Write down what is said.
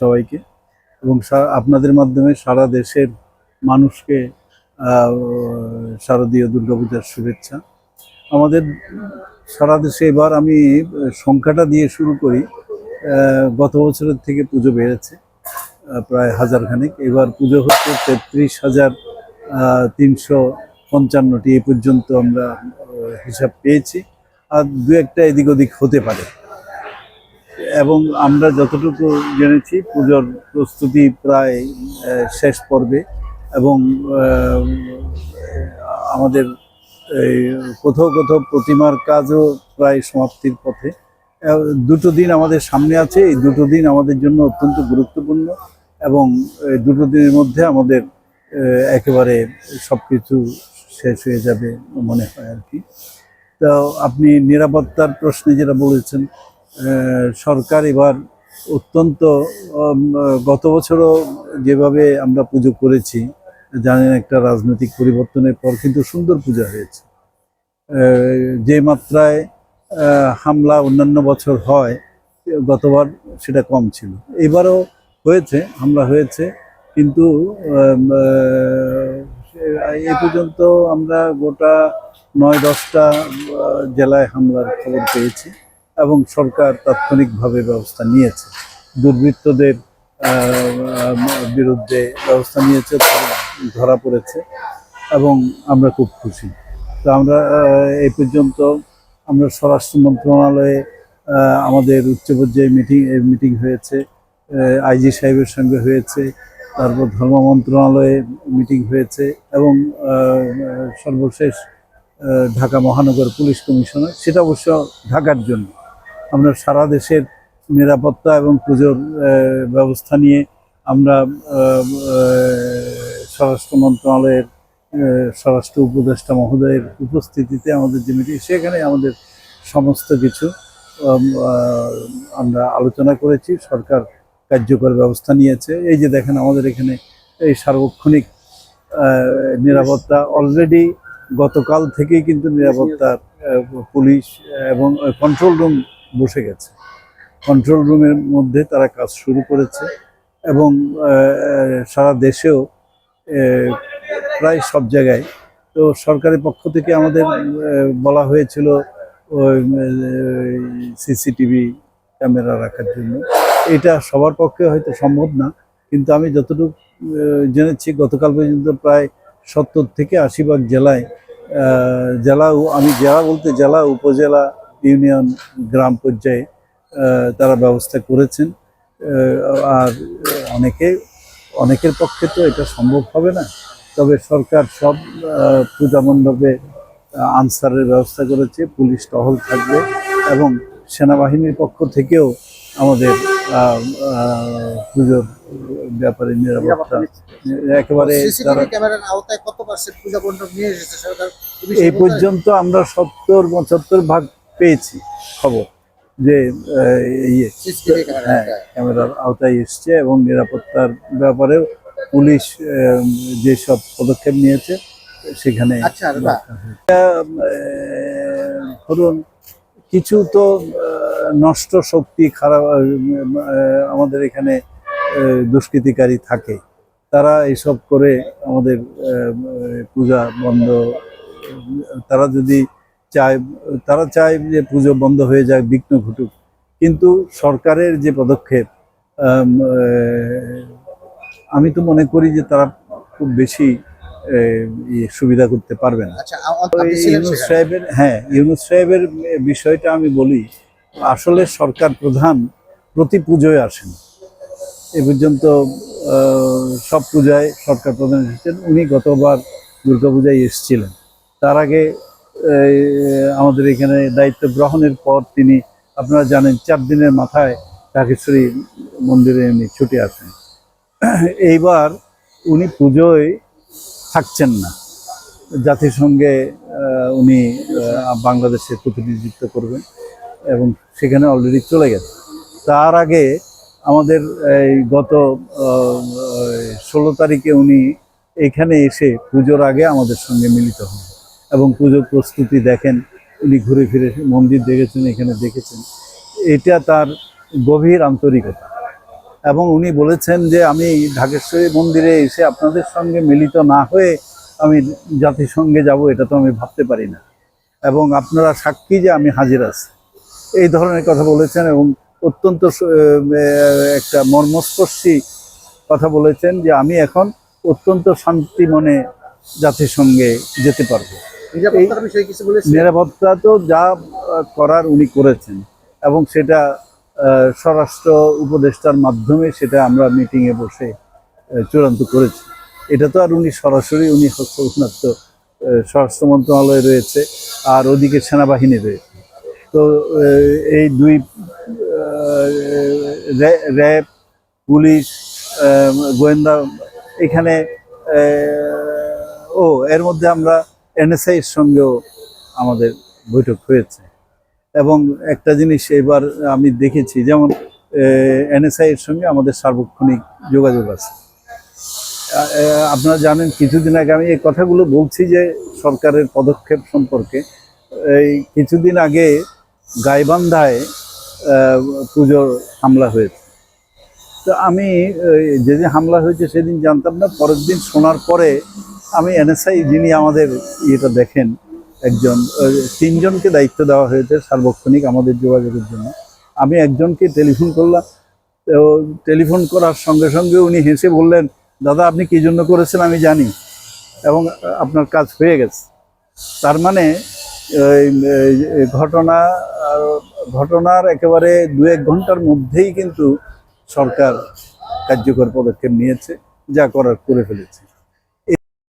সবাইকে। এবং আপনাদের মাধ্যমে সারা দেশের মানুষকে শারদীয় দুর্গাপূজার শুভেচ্ছা। আমাদের সারা দেশে এবার আমি সংখ্যাটা দিয়ে শুরু করি। গত বছরের থেকে পুজো বেড়েছে প্রায় হাজার খানেক এবার পুজো হচ্ছে তেত্রিশ হাজার তিনশো পঞ্চান্নটি এ পর্যন্ত আমরা হিসাব পেয়েছি। আর দু একটা এদিক ওদিক হতে পারে। এবং আমরা যতটুকু জেনেছি, পুজোর প্রস্তুতি প্রায় শেষ পর্বে এবং আমাদের এই কোথাও কোথাও প্রতিমার কাজও প্রায় সমাপ্তির পথে। দুটো দিন আমাদের সামনে আছে, এই দুটো দিন আমাদের জন্য অত্যন্ত গুরুত্বপূর্ণ এবং দুটো দিনের মধ্যে আমাদের একেবারে সব কিছু শেষ হয়ে যাবে মনে হয় আর কি। তো আপনি নিরাপত্তার প্রশ্নে যেটা বলেছেন সরকার এবার অত্যন্ত গত বছরও যেভাবে আমরা পুজো করেছি, জানেন একটা রাজনৈতিক পরিবর্তনের পর কিন্তু সুন্দর পূজা হয়েছে। যে মাত্রায় হামলা অন্যান্য বছর হয়, গতবার সেটা কম ছিল। এবারও হয়েছে, হামলা হয়েছে, কিন্তু এ পর্যন্ত আমরা গোটা নয়, দশটা জেলায় হামলার খবর পেয়েছি। এবং সরকার তাৎক্ষণিকভাবে ব্যবস্থা নিয়েছে। দুর্বৃত্তদের বিরুদ্ধে ব্যবস্থা নিয়েছে, ধরা পড়েছে এবং আমরা খুব খুশি। তো আমরা এই পর্যন্ত আমরা স্বরাষ্ট্র মন্ত্রণালয়ে আমাদের উচ্চ পর্যায়ে মিটিং মিটিং হয়েছে আইজি সাহেবের সঙ্গে হয়েছে, তারপর ধর্ম মন্ত্রণালয়ে মিটিং হয়েছে এবং সর্বশেষ ঢাকা মহানগর পুলিশ কমিশনার, সেটা অবশ্য ঢাকার জন্য। আমরা সারা দেশের নিরাপত্তা এবং পুজোর ব্যবস্থা নিয়ে আমরা স্বরাষ্ট্র মন্ত্রণালয়ের স্বরাষ্ট্র উপদেষ্টা মহোদয়ের উপস্থিতিতে আমাদের যে মিটিং সেখানে আমাদের সমস্ত কিছু আমরা আলোচনা করেছি। সরকার কার্যকর ব্যবস্থা নিয়েছে। এই যে দেখেন আমাদের এখানে এই সার্বক্ষণিক নিরাপত্তা অলরেডি গতকাল থেকেই কিন্তু নিরাপত্তা পুলিশ এবং কন্ট্রোল রুম বসে গেছে। কন্ট্রোল রুমের মধ্যে তারা কাজ শুরু করেছে এবং সারা দেশেও প্রায় সব জায়গায়। তো সরকারের পক্ষ থেকে আমাদের বলা হয়েছিল সিসিটিভি ক্যামেরা রাখার জন্য। এটা সবার পক্ষে হয়তো সম্ভব না, কিন্তু আমি যতটুকু জেনেছি, গতকাল পর্যন্ত প্রায় সত্তর থেকে আশি ভাগ জেলায় জেলা আমি জেলা বলতে জেলা, উপজেলা ইউনিয়ন গ্রাম পর্যায়ে তারা ব্যবস্থা করেছেন। আর অনেকে অনেকের পক্ষে তো এটা সম্ভব হবে না। তবে সরকার সব পূজা মণ্ডপে আনসারের ব্যবস্থা করেছে পুলিশ টহল থাকবে এবং সেনাবাহিনীর পক্ষ থেকেও আমাদের পুজোর ব্যাপারে নিরাপত্তা একেবারে এই পর্যন্ত আমরা সত্তর পঁচাত্তর ভাগ পেয়েছি খবর যে ইয়ে হ্যাঁ। ক্যামেরার আওতায় এসছে এবং নিরাপত্তার ব্যাপারেও পুলিশ যেসব পদক্ষেপ নিয়েছে সেখানে আচ্ছা ধরুন কিছু তো নষ্ট শক্তি খারাপ আমাদের এখানে দুষ্কৃতিকারী থাকে। তারা এসব করে আমাদের পূজা বন্ধ তারা যদি চায় তারা চায় যে পুজো বন্ধ হয়ে যায় বিঘ্ন ঘটুক। কিন্তু সরকারের যে পদক্ষেপ আমি তো মনে করি যে তারা খুব বেশি ইয়ে সুবিধা করতে পারবে না। আচ্ছা ইউনুস সাহেবের হ্যাঁ ইউনুস সাহেবের বিষয়টা আমি বলি আসলে সরকার প্রধান প্রতি পুজোয় আসেন। এ পর্যন্ত সব পূজায় সরকার প্রধান এসেছেন। উনি গতবার দুর্গাপূজায় এসেছিলেন। তার আগে আমাদের এখানে দায়িত্ব গ্রহণের পর তিনি, আপনারা জানেন, চার দিনের মাথায় ঢাকেশ্বরী মন্দিরে উনি ছুটে আসেন। এইবার উনি পুজোয় থাকছেন না। জাতিসংঘে উনি বাংলাদেশে প্রতিনিধিত্ব করবেন এবং সেখানে অলরেডি চলে গেছে তার আগে আমাদের এই গত ষোলো তারিখে উনি এখানে এসে পুজোর আগে আমাদের সঙ্গে মিলিত হন। এবং পুজোর প্রস্তুতি দেখেন, উনি ঘুরে ফিরে মন্দির দেখেছেন, এখানে দেখেছেন। এটা তার গভীর আন্তরিকতা। এবং উনি বলেছেন যে, আমি ঢাকেশ্বরী মন্দিরে এসে আপনাদের সঙ্গে মিলিত না হয়ে আমি জাতিসংঘে যাব, এটা তো আমি ভাবতে পারি না। এবং আপনারা সাক্ষী যে আমি হাজির আছি। এই ধরনের কথা বলেছেন এবং অত্যন্ত একটা মর্মস্পর্শী কথা বলেছেন যে, আমি এখন অত্যন্ত শান্তি মনে জাতিসংঘে যেতে পারব। নিরাপত্তা তো যা করার উনি করেছেন এবং সেটা স্বরাষ্ট্র উপদেষ্টার মাধ্যমে সেটা আমরা মিটিংয়ে বসে চূড়ান্ত করেছি। এটা তো আর উনি সরাসরি উনি হচ্ছে ওনার তো স্বরাষ্ট্র মন্ত্রণালয় রয়েছে আর ওদিকে সেনাবাহিনী রয়েছে। তো এই দুই র্যা- র্যাব পুলিশ গোয়েন্দা এখানে ও এর মধ্যে আমরা এনএসআই এর সঙ্গেও আমাদের বৈঠক হয়েছে। এবং একটা জিনিস এবার আমি দেখেছি যেমন এনএসআই এর সঙ্গে আমাদের সার্বক্ষণিক যোগাযোগ আছে। আপনারা জানেন কিছুদিন আগে আমি এই কথাগুলো বলছি যে সরকারের পদক্ষেপ সম্পর্কে। এই কিছুদিন আগে গাইবান্ধায় পুজোর হামলা হয়েছে। তো আমি এই, যেদিন হামলা হয়েছে সেদিন জানতাম না পরের দিন শোনার পরে আমি এনএসআই যিনি আমাদের ইয়েটা দেখেন, একজন তিনজনকে দায়িত্ব দেওয়া হয়েছে সার্বক্ষণিক আমাদের যোগাযোগের জন্য। আমি একজনকে টেলিফোন করলাম তো টেলিফোন করার সঙ্গে সঙ্গে উনি হেসে বললেন, দাদা, আপনি কী জন্য করেছেন আমি জানি। এবং আপনার কাজ হয়ে গেছে। তার মানে ঘটনা ঘটনার একেবারে দু এক ঘণ্টার মধ্যেই কিন্তু সরকার কার্যকর পদক্ষেপ নিয়েছে, যা করার করে ফেলেছে।